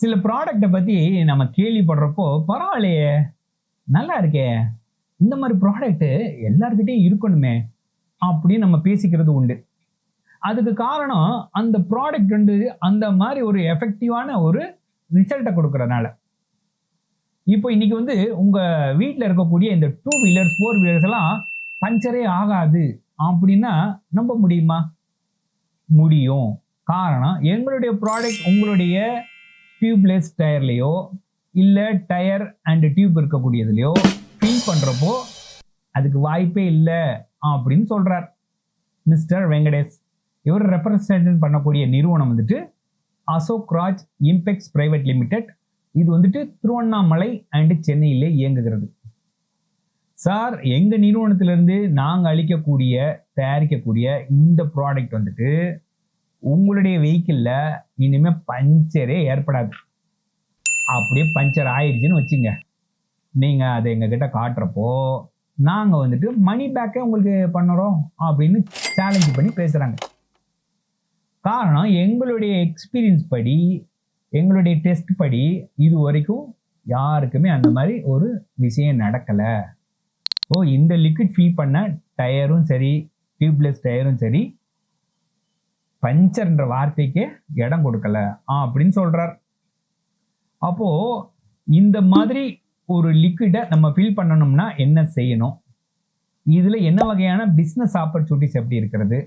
சில ப்ராடக்ட்டை பற்றி நம்ம கேள்விப்படுறப்போ பரவாயில்லையே. நல்லா இருக்கே. இந்த மாதிரி ப்ராடக்ட்டு எல்லாருக்கிட்டையும் இருக்கணுமே அப்படின்னு நம்ம பேசிக்கிறது உண்டு. அதுக்கு காரணம் அந்த ப்ராடக்ட் வந்து அந்த மாதிரி ஒரு எஃபெக்டிவான ஒரு ரிசல்ட்டை கொடுக்குறதுனால. இப்போ இன்னைக்கு வந்து உங்கள் வீட்டில் இருக்கக்கூடிய இந்த டூ வீலர்ஸ் ஃபோர் வீலர்ஸ் எல்லாம் பஞ்சரே ஆகாது அப்படின்னா நம்ப முடியுமா? முடியும். காரணம் எங்களுடைய ப்ராடக்ட் உங்களுடைய டியூப்லெஸ் டயர்லையோ இல்லை டயர் அண்ட் டியூப் இருக்கக்கூடியதுலையோ ஃபில் பண்ணுறப்போ அதுக்கு வாய்ப்பே இல்லை அப்படின்னு சொல்கிறார் மிஸ்டர் வெங்கடேஷ் இவர் ரெப்ரசன்ட் பண்ணக்கூடிய நிறுவனம் வந்துட்டு Ashok Raj impex private limited இது வந்துட்டு திருவண்ணாமலை அண்டு சென்னையிலே இயங்குகிறது. சார் எங்கள் நிறுவனத்திலிருந்து நாங்கள் அளிக்கக்கூடிய தயாரிக்கக்கூடிய இந்த ப்ராடக்ட் வந்துட்டு உங்களுடைய வெஹிக்கிளில் இனிமேல் பஞ்சரே ஏற்படாது. அப்படியே பஞ்சர் ஆயிடுச்சுன்னு வச்சுங்க. நீங்கள் அதை எங்ககிட்ட காட்டுறப்போ நாங்கள் வந்துட்டு மணி பேக்கே உங்களுக்கு பண்ணுறோம் அப்படின்னு சேலஞ்ச் பண்ணி பேசுகிறாங்க காரணம் எங்களுடைய எக்ஸ்பீரியன்ஸ் படி எங்களுடைய டெஸ்ட் படி இது வரைக்கும் யாருக்குமே அந்த மாதிரி ஒரு விஷயம் நடக்கலை. ஸோ இந்த லிக்விட் ஃபில் பண்ண டயரும் சரி டியூப்லெஸ் டயரும் சரி பஞ்சர்ன்ற வார்த்தைக்கே இடம் கொடுக்கல. ஆ அப்படின்னு சொல்றார். அப்போ இந்த மாதிரி ஒரு லிக்விடை நம்ம ஃபில் பண்ணணும்னா என்ன செய்யணும்? இதில் என்ன வகையான பிஸ்னஸ் ஆப்பர்ச்சுனிட்டிஸ் எப்படி இருக்கிறது?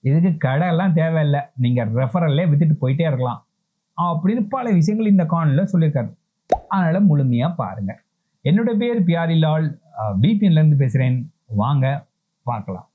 இதுக்கு கடையெல்லாம் தேவையில்லை. நீங்கள் ரெஃபரல்லே வித்துட்டு போயிட்டே இருக்கலாம். அப்படின்னு பல விஷயங்கள் இந்த கானில் சொல்லியிருக்காரு. அதனால் முழுமையாக பாருங்கள் என்னோட பேர் பியாரிலால். பிபிஎன்ல பேசுகிறேன் வாங்க பார்க்கலாம்.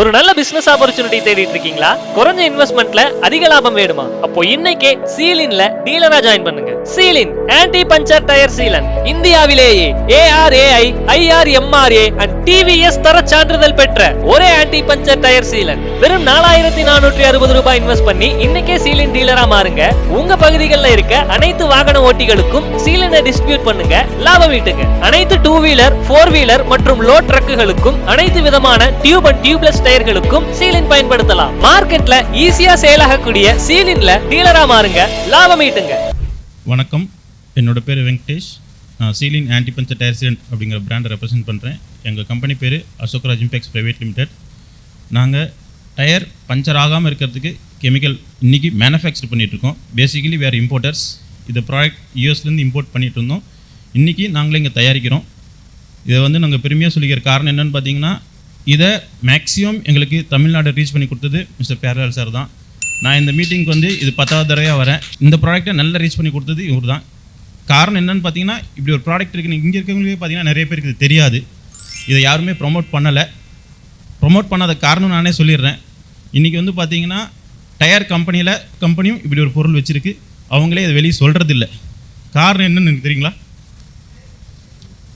ஒரு நல்ல பிசினஸ் ஆப்பர்ச்சுனிட்டி தேடிட்டு இருக்கீங்களா? குறைஞ்ச இன்வெஸ்ட்மெண்ட்ல அதிக லாபம் வேணுமா? அப்போ இன்னைக்கே சீலின்ல டீலரா ஜாயின் பண்ணுங்க. Sealin anti puncture tyre sealant இந்தியாவிலேயே ஏஆர்ஏஐ ஐஆர்எம்ஆர்ஏ அண்ட் டிவிஎஸ் தர சான்றிதழ் பெற்ற ஒரே ஆன்டி பஞ்சர் டயர் சீலன் வெறும் நாலாயிரத்தி நானூற்றி அறுபது ரூபாய் இன்வெஸ்ட் பண்ணி இன்னைக்கே சீலின் டீலரா மாறுங்க. உங்க பகுதிகளில் இருக்க அனைத்து வாகன ஓட்டிகளுக்கும் சீலினை டிஸ்ட்ரிபியூட் பண்ணுங்க. லாபம் ஈட்டுங்க. அனைத்து டூ வீலர் ஃபோர் வீலர் மற்றும் லோ ட்ரக்குகளுக்கும் அனைத்து விதமான டியூப் அண்ட் டியூப்லெஸ் டயர்களுக்கும் சீலின் பயன்படுத்தலாம். மார்க்கெட்ல ஈஸியா சேல் ஆகக்கூடிய சீலின்ல டீலரா மாறுங்க. லாபம் ஈட்டுங்க. வணக்கம். என்னோட பேர் வெங்கடேஷ். நான் Sealin anti puncture tyre sealant அப்படிங்கிற பிராண்டை ரெப்ரசென்ட் பண்ணுறேன் எங்கள் கம்பெனி பேர் அசோக்ராஜ் இம்பெக்ஸ் ப்ரைவேட் லிமிடெட் நாங்கள் டயர் பஞ்சர் ஆகாமல் இருக்கிறதுக்கு கெமிக்கல் இன்றைக்கி மேனுஃபேக்சர் பண்ணிகிட்ருக்கோம் பேசிக்கலி வேறு இம்போர்ட்டர்ஸ் இந்த ப்ராடக்ட் யூஎஸ்லேருந்து இம்போர்ட் பண்ணிகிட்டு இருந்தோம். இன்றைக்கி நாங்களே இங்கே தயாரிக்கிறோம். இதை வந்து நாங்கள் பெருமையாக சொல்லிக்கிற காரணம் என்னென்னு பார்த்தீங்கன்னா இதை மேக்ஸிமம் எங்களுக்கு தமிழ்நாடு ரீச் பண்ணி கொடுத்தது மிஸ்டர் பேரலால் சார் தான். நான் இந்த மீட்டிங்க்கு வந்து இது பத்தாவது தடவையாக வரேன். இந்த ப்ராடக்ட்டை நல்லா ரீச் பண்ணி கொடுத்தது இவர் தான். காரணம் என்னென்னு பார்த்தீங்கன்னா இப்படி ஒரு ப்ராடக்ட் இருக்குது இங்கே இருக்கவங்களுக்கே பார்த்தீங்கன்னா நிறைய பேருக்கு இது தெரியாது. இதை யாருமே ப்ரொமோட் பண்ணலை. ப்ரொமோட் பண்ணாத காரணம் நானே சொல்லிடுறேன். இன்றைக்கி வந்து பார்த்தீங்கன்னா டயர் கம்பெனியில் கம்பெனியும் இப்படி ஒரு பொருள் வச்சுருக்கு. அவங்களே இதை வெளியே சொல்கிறது இல்லை காரணம் என்னன்னு எனக்கு தெரியுங்களா?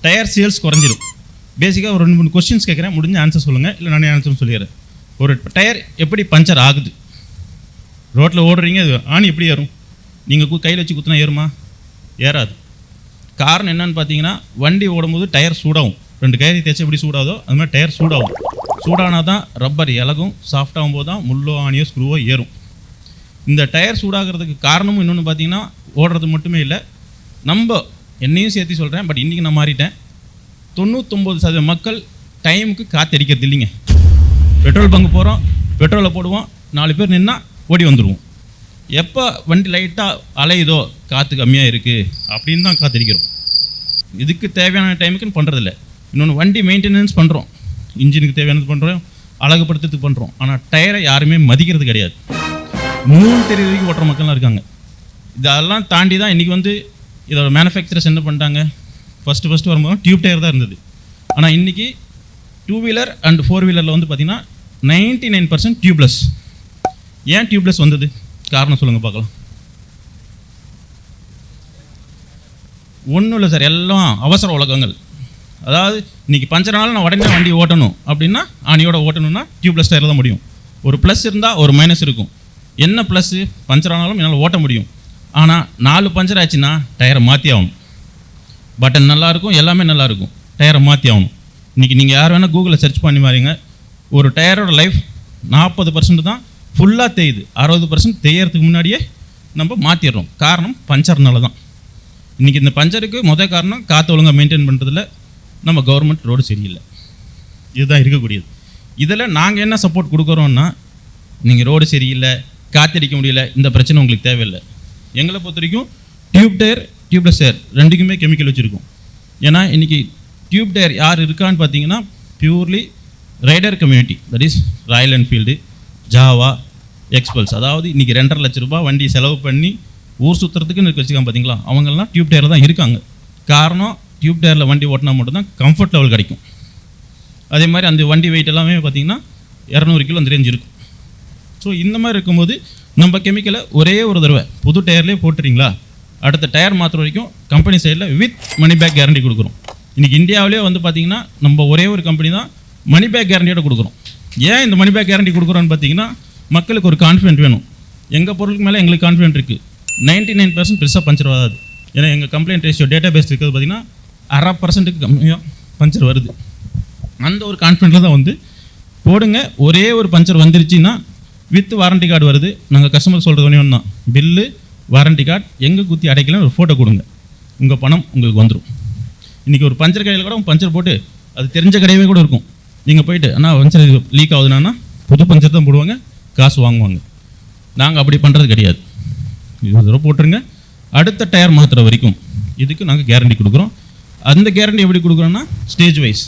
டயர் சேல்ஸ் குறைஞ்சிரும். பேசிக்காக ஒரு ரெண்டு மூணு கொஸ்டின்ஸ் கேட்குறேன். முடிஞ்ச ஆன்சர் சொல்லுங்கள் இல்லை நானே ஆன்சர் சொல்லிடுறேன். ஒரு டயர் எப்படி பஞ்சர் ஆகுது? ரோட்டில் ஓடுறீங்க அது ஆணி எப்படி ஏறும்? நீங்கள் கையில் வச்சு குத்துனா ஏறுமா? ஏறாது. காரணம் என்னன்னு பார்த்தீங்கன்னா வண்டி ஓடும்போது டயர் சூடாகும். ரெண்டு கயிறு தேய்ச்சி எப்படி சூடாதோ அது மாதிரி டயர் சூடாகும். சூடானா தான் ரப்பர் இலகும் சாஃப்டாகும் போது தான் முள்ளோ ஆணியோ ஸ்க்ரூவோ ஏறும். இந்த டயர் சூடாகிறதுக்கு காரணமும் இன்னொன்று பார்த்தீங்கன்னா ஓடுறது மட்டுமே இல்லை. நம்ம என்னையும் சேர்த்து சொல்கிறேன் பட் இன்றைக்கி நான் மாறிட்டேன். தொண்ணூத்தொம்பது சதவீத மக்கள் டைமுக்கு காத்தடிக்கிறது இல்லைங்க. பெட்ரோல் பங்கு போகிறோம் பெட்ரோலை போடுவோம் நாலு பேர் நின்னா ஓடி வந்துடுவோம் எப்போ வண்டி லைட்டாக அலையுதோ காற்று கம்மியாக இருக்குது அப்படின்னு தான் காத்திருக்கிறோம். இதுக்கு தேவையான டைமுக்குன்னு பண்ணுறதில்ல இன்னொன்று வண்டி மெயின்டெனன்ஸ் பண்ணுறோம் இன்ஜினுக்கு தேவையானது பண்ணுறோம் அழகுபடுத்துறதுக்கு பண்ணுறோம் ஆனால் டயரை யாருமே மதிக்கிறது கிடையாது. மூணு தெரிய வரைக்கும் ஓட்டுற மக்கள்லாம் இருக்காங்க. இதெல்லாம் தாண்டி தான் இன்றைக்கி வந்து இதோட மேனுஃபேக்சரர்ஸ் என்ன பண்ணிட்டாங்க? ஃபஸ்ட்டு ஃபஸ்ட்டு வரும்போது டியூப் டயர் தான் இருந்தது. ஆனால் இன்றைக்கி டூ வீலர் அண்ட் ஃபோர் வீலரில் வந்து பார்த்திங்கன்னா நைன்ட்டி நைன் பர்சன்ட் டியூப்லெஸ் ஏன் டியூப்லெஸ் வந்தது? காரணம் சொல்லுங்கள் பார்க்கலாம். ஒன்றும் இல்லை சார் எல்லாம் அவசர உலகங்கள். அதாவது இன்றைக்கி பஞ்சர்னால நான் உடனே வண்டி ஓட்டணும் அப்படின்னா ஆணியோட ஓட்டணும்னா டியூப்லெஸ் டயர் தான் முடியும். ஒரு ப்ளஸ் இருந்தால் ஒரு மைனஸ் இருக்கும். என்ன ப்ளஸ்ஸு பஞ்சர் ஆனாலும் என்னால் ஓட்ட முடியும். ஆனால் நாலு பஞ்சர் ஆச்சுன்னா டயரை மாற்றி ஆகணும். பட்டன் நல்லாயிருக்கும் எல்லாமே நல்லாயிருக்கும் டயரை மாற்றி ஆகணும் இன்றைக்கி நீங்கள் யார் வேணால் கூகுளில் சர்ச் பண்ணி பாருங்க ஒரு டயரோட லைஃப் நாற்பது பர்சன்ட் தான் ஃபுல்லாக தேயுது. அறுபது பர்சன்ட் தேயறதுக்கு முன்னாடியே நம்ம மாற்றிடுறோம் காரணம் பஞ்சர்னால தான். இன்றைக்கி இந்த பஞ்சருக்கு முதல் காரணம் காற்று ஒழுங்காக மெயின்டைன் பண்ணுறதுல நம்ம கவர்மெண்ட் ரோடு சரியில்லை. இதுதான் இருக்கக்கூடியது. இதில் நாங்கள் என்ன சப்போர்ட் கொடுக்குறோன்னா நீங்கள் ரோடு சரியில்லை காத்தடிக்க முடியல இந்த பிரச்சனை உங்களுக்கு தேவையில்லை. எங்களை பொறுத்த வரைக்கும் டியூப் டயர் டியூப்லெஸ் டயர் ரெண்டுக்குமே கெமிக்கல் வச்சுருக்கோம். ஏன்னா இன்றைக்கி டியூப் டயர் யார் இருக்கான்னு பார்த்தீங்கன்னா purely rider community that is Royal Enfield Jawa Xpulse அதாவது இன்றைக்கி ரெண்டரை லட்ச ரூபாய் வண்டி செலவு பண்ணி ஊர் சுற்றுறதுக்குன்னு இருக்க வச்சுக்காங்க பார்த்தீங்களா? அவங்கெல்லாம் டியூப் டயரில் தான் இருக்காங்க. காரணம் டியூப் டயரில் வண்டி ஓட்டினா மட்டும்தான் கம்ஃபர்ட் லெவல் கிடைக்கும். அதே மாதிரி அந்த வண்டி வெயிட் எல்லாமே பார்த்தீங்கன்னா இரநூறு கிலோ அந்த ரேஞ்ச் இருக்கும். ஸோ இந்த மாதிரி இருக்கும்போது நம்ம கெமிக்கலை ஒரே ஒரு தடவை புது டயர்லேயே போட்டுறீங்களா? அடுத்த டயர் மாற்றுற வரைக்கும் கம்பெனி சைடில் வித் மணி பேக் கேரண்டி கொடுக்குறோம். இன்றைக்கி இந்தியாவிலே வந்து பார்த்திங்கன்னா நம்ம ஒரே ஒரு கம்பெனி தான் மணி பேக் கேரண்டியோட கொடுக்குறோம். ஏன் இந்த மணி பேக் கேரண்டி கொடுக்குறோன்னு பார்த்தீங்கன்னா மக்களுக்கு ஒரு கான்ஃபிடென்ட் வேணும். எங்கள் பொருளுக்கு மேலே எங்களுக்கு கான்ஃபிடென்ட் இருக்குது நைன்ட்டி நைன் பர்சன்ட் பெருசாக பஞ்சர் வராது. ஏன்னா எங்கள் கம்ப்ளைண்ட் ரேஷியோ டேட்டா பேஸ் இருக்கிறது பார்த்திங்கன்னா அரை பர்சன்ட்டுக்கு கம்மியாக பஞ்சர் வருது. அந்த ஒரு கான்ஃபிடென்ட்டில் தான் வந்து போடுங்க. ஒரே ஒரு பஞ்சர் வந்துருச்சுன்னா வித் வாரண்டி கார்டு வருது. நாங்கள் கஸ்டமர் சொல்கிறது ஒன்று ஒன்று தான் பில்லு வாரண்டி கார்டு எங்கே குத்தி அடைக்கலாம் ஒரு ஃபோட்டோ கொடுங்க. உங்கள் பணம் உங்களுக்கு வந்துடும் இன்றைக்கி ஒரு பஞ்சர் கடையில் கூட பஞ்சர் போட்டு அது தெரிஞ்ச கடையவே கூட இருக்கும். நீங்கள் போயிட்டு அண்ணா பஞ்சர் லீக் ஆகுதுன்னா புது பஞ்சர் தான் போடுவாங்க காசு வாங்குவாங்க. நாங்கள் அப்படி பண்ணுறது கிடையாது. இருபது ரூபா போட்டுருங்க. அடுத்த டயர் மாற்றுற வரைக்கும் இதுக்கு நாங்கள் கேரண்டி கொடுக்குறோம். அந்த கேரண்டி எப்படி கொடுக்குறோன்னா ஸ்டேஜ் வைஸ்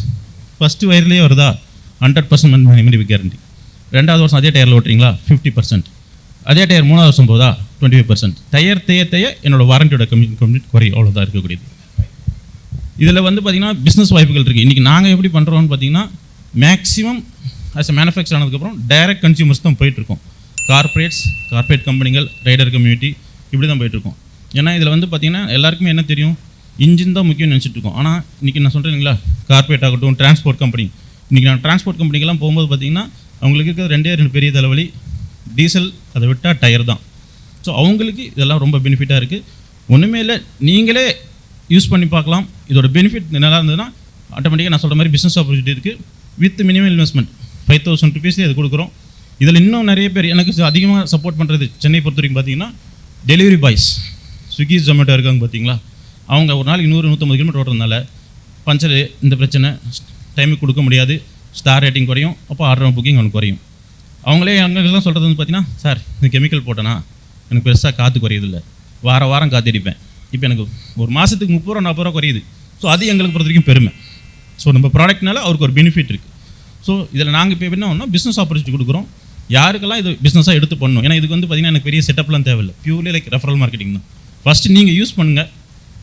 ஃபஸ்ட்டு வயர்லேயே வருதா? ஹண்ட்ரட் பர்சன்ட் மணி கேரண்டி ரெண்டாவது வருஷம் அதே டயரில் ஓட்டுறீங்களா? ஃபிஃப்டி பர்சன்ட் அதே டயர் மூணாவது வருஷம் போதா? டுவெண்ட்டி ஃபைவ் பர்சன்ட் டயர் தேய தேய என்னோட வாரண்டியோட கம்மி கம்ப்ளீட் குறையும் அவ்வளோதான் இருக்கக்கூடியது இதில் வந்து பார்த்திங்கன்னா பிஸ்னஸ் வாய்ப்புகள் இருக்குது இன்றைக்கி நாங்கள் எப்படி பண்ணுறோம்னு பார்த்தீங்கன்னா மேக்ஸிமம் ஆஸ் எ மேனுஃபேக்சர் ஆனதுக்கப்புறம் டைரக்ட் கன்சியூமர்ஸ் தான் போயிட்டுருக்கோம் கார்ப்பரேட்ஸ் கார்ப்பரேட் கம்பெனிகள் ரைடர் கம்யூனிட்டி இப்படி தான் போயிட்டுருக்கோம் ஏன்னா இதில் வந்து பார்த்திங்கன்னா எல்லாருக்குமே என்ன தெரியும்? இன்ஜின் தான் முக்கியம் நினச்சிட்டு இருக்கோம். ஆனால் இன்றைக்கி நான் சொல்கிறேங்களா கார்ப்பரேட் ஆகட்டும் டிரான்ஸ்போர்ட் கம்பெனி இன்றைக்கி நான் டிரான்ஸ்போர்ட் கம்பெனிக்கெல்லாம் போகும்போது பார்த்திங்கன்னா அவங்களுக்கு இருக்கிற ரெண்டே ரெண்டு பெரிய தலைவலி. டீசல் அதை விட்டால் டயர் தான். ஸோ அவங்களுக்கு இதெல்லாம் ரொம்ப பெனிஃபிட்டாக இருக்குது ஒன்றுமே இல்லை நீங்களே யூஸ் பண்ணி பார்க்கலாம். இதோட பெனிஃபிட் நல்லா இருந்ததுன்னா ஆட்டோமேட்டிக்காக நான் சொல்கிற மாதிரி பிஸ்னஸ் ஆப்பர்ச்சுனிட்டி இருக்குது with minimum investment five thousand ருபீஸ்லேயே அது கொடுக்குறோம். இதில் இன்னும் நிறைய பேர் எனக்கு அதிகமாக சப்போர்ட் பண்ணுறது சென்னை பொறுத்த வரைக்கும் பார்த்தீங்கன்னா டெலிவரி பாய்ஸ் ஸ்விக்கி ஜொமேட்டோ இருக்காங்க பார்த்தீங்களா அவங்க ஒரு நாளைக்கு நூறு நூற்றம்பது கிலோமீட்டர் ஓட்டுறதுனால பஞ்சரு இந்த பிரச்சனை டைமுக்கு கொடுக்க முடியாது. ஸ்டார் ரேட்டிங் குறையும் அப்போ ஆர்டர் புக்கிங் ஒன்று குறையும். அவங்களே அங்கெல்லாம் சொல்கிறது வந்து பார்த்தீங்கன்னா சார் இந்த கெமிக்கல் போட்டேன்னா எனக்கு பெருசாக காற்று குறையுதில்ல. வார வாரம் காத்திருப்பேன் இப்போ எனக்கு ஒரு மாதத்துக்கு முப்பது ரூபா நாற்பது ரூபா குறையுது. ஸோ அது எங்களுக்கு பொறுத்த வரைக்கும் பெருமை. ஸோ நம்ம ப்ராடக்ட்னால அவருக்கு ஒரு பெனிஃபிட் இருக்குது ஸோ இதில் நாங்கள் இப்போ என்ன பண்ணோம் பிஸ்னஸ் ஆப்பர்ச்சுனிட்டி கொடுக்குறோம். யாருக்கெல்லாம் இது பிஸ்னஸாக எடுத்து பண்ணணும்? ஏன்னா இதுக்கு வந்து பார்த்தீங்கன்னா எனக்கு பெரிய செட்டப்லாம் தேவையில்லை. பியூர்லி லைக் ரெஃபரல் மார்க்கெட்டிங் தான். ஃபஸ்ட்டு நீங்கள் யூஸ் பண்ணுங்கள்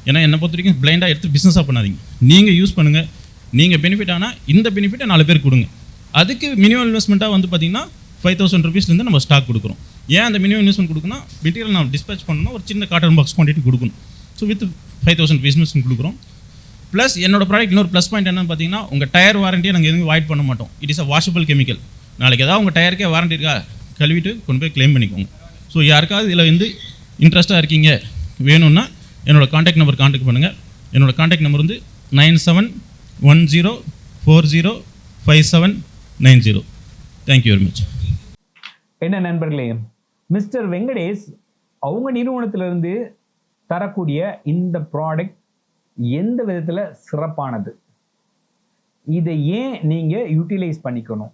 ஏன்னா என்னை பொறுத்த வரைக்கும் பிளைண்டாக எடுத்து பிஸ்னஸாக பண்ணாதீங்க. நீங்கள் யூஸ் பண்ணுங்கள் நீங்கள் பெனிஃபிட் ஆனால் இந்த பெனிஃபிட்டை நாலு பேர் கொடுங்க. அதுக்கு மினிமம் இன்வெஸ்ட்மெண்ட்டாக வந்து பார்த்தீங்கன்னா ஃபைவ் தௌசண்ட் ருபீஸ்லேருந்து நம்ம ஸ்டாக் கொடுக்குறோம். ஏன் அந்த மினிமம் இன்வெஸ்ட்மெண்ட் கொடுக்கணும் மெட்டீரியல் நான் டிஸ்பேச் பண்ணணும் ஒரு சின்ன காட்டன் பாக்ஸ் குவான்டிட்டி கொடுக்கணும். So with five thousand investment கொடுக்குறோம். ப்ளஸ் என்னோட ப்ராடக்ட் இன்னொரு ப்ளஸ் பாயிண்ட் என்னன்னு பார்த்தீங்கன்னா உங்கள் டயர் வாரண்டியை நாங்கள் எதுவும் வாய்ட் பண்ண மாட்டோம். It is a washable chemical நாளைக்கு ஏதாவது உங்கள் டயருக்கே வாரண்டி இருக்கா? கழுவிட்டு கொண்டு போய் க்ளைம் பண்ணிக்கோங்க. ஸோ யாருக்காவது இதில் வந்து இன்ட்ரெஸ்ட்டாக இருக்கீங்க வேணும்னா என்னோடய காண்டாக்ட் நம்பர் காண்டாக்ட் பண்ணுங்கள் என்னோடய காண்டாக்ட் நம்பர் வந்து nine seven one zero four zero five seven nine zero thank you very much என்ன நண்பர்களே? மிஸ்டர் வெங்கடேஷ் அவங்க நிறுவனத்திலிருந்து தரக்கூடிய இந்த ப்ராடக்ட் எந்த விதத்தில் சிறப்பானது? இதை ஏன் நீங்கள் யூட்டிலைஸ் பண்ணிக்கணும்?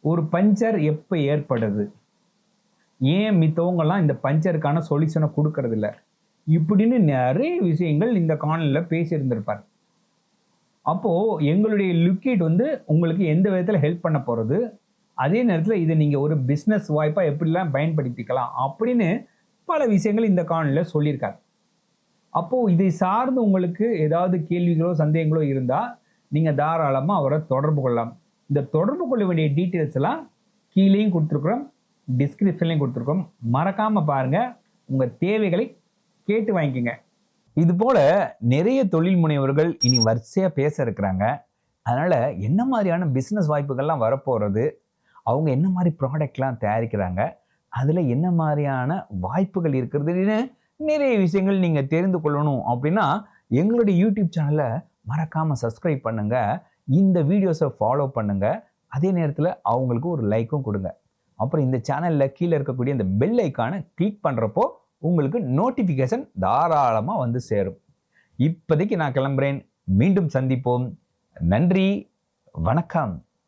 ஒரு பஞ்சர் எப்போ ஏற்படுது? ஏன் மித்தவங்கெல்லாம் இந்த பஞ்சருக்கான சொல்யூஷனை கொடுக்கறதில்ல? இப்படின்னு நிறைய விஷயங்கள் இந்த காணொலியில் பேசியிருந்திருப்பார். அப்போது எங்களுடைய லிக்விட் வந்து உங்களுக்கு எந்த விதத்தில் ஹெல்ப் பண்ண போகிறது அதே நேரத்தில் இதை நீங்கள் ஒரு பிஸ்னஸ் வாய்ப்பாக எப்படிலாம் பயன்படுத்திக்கலாம் அப்படின்னு பல விஷயங்கள் இந்த காணொலியில் சொல்லியிருக்காரு அப்போது இதை சார்ந்து உங்களுக்கு ஏதாவது கேள்விகளோ சந்தேகங்களோ இருந்தால் நீங்கள் தாராளமாக அவரை தொடர்பு கொள்ளலாம். இந்த தொடர்பு கொள்ள வேண்டிய டீட்டெயில்ஸ் எல்லாம் கீழேயும் கொடுத்துருக்குறோம் டிஸ்கிரிப்ஷன்லையும் கொடுத்துருக்கோம் மறக்காமல் பாருங்கள் உங்கள் தேவைகளை கேட்டு வாங்கிக்கோங்க. இது போல் நிறைய தொழில் முனைவர்கள் இனி வரிசையாக பேச இருக்கிறாங்க. அதனால் என்ன மாதிரியான பிஸ்னஸ் வாய்ப்புகள்லாம் வரப்போகிறது அவங்க என்ன மாதிரி ப்ராடக்ட்லாம் தயாரிக்கிறாங்க அதில் என்ன மாதிரியான வாய்ப்புகள் இருக்கிறதுன்னு நிறைய விஷயங்கள் நீங்கள் தெரிந்து கொள்ளணும் அப்படின்னா எங்களுடைய யூடியூப் சேனலை மறக்காமல் சப்ஸ்கிரைப் பண்ணுங்கள் இந்த வீடியோஸை ஃபாலோ பண்ணுங்கள் அதே நேரத்தில் அவங்களுக்கு ஒரு லைக்கும் கொடுங்க. அப்புறம் இந்த சேனலில் கீழே இருக்கக்கூடிய இந்த பெல் ஐக்கானை கிளிக் பண்ணுறப்போ உங்களுக்கு நோட்டிஃபிகேஷன் தாராளமாக வந்து சேரும். இப்போதைக்கு நான் கிளம்புறேன். மீண்டும் சந்திப்போம். நன்றி. வணக்கம்.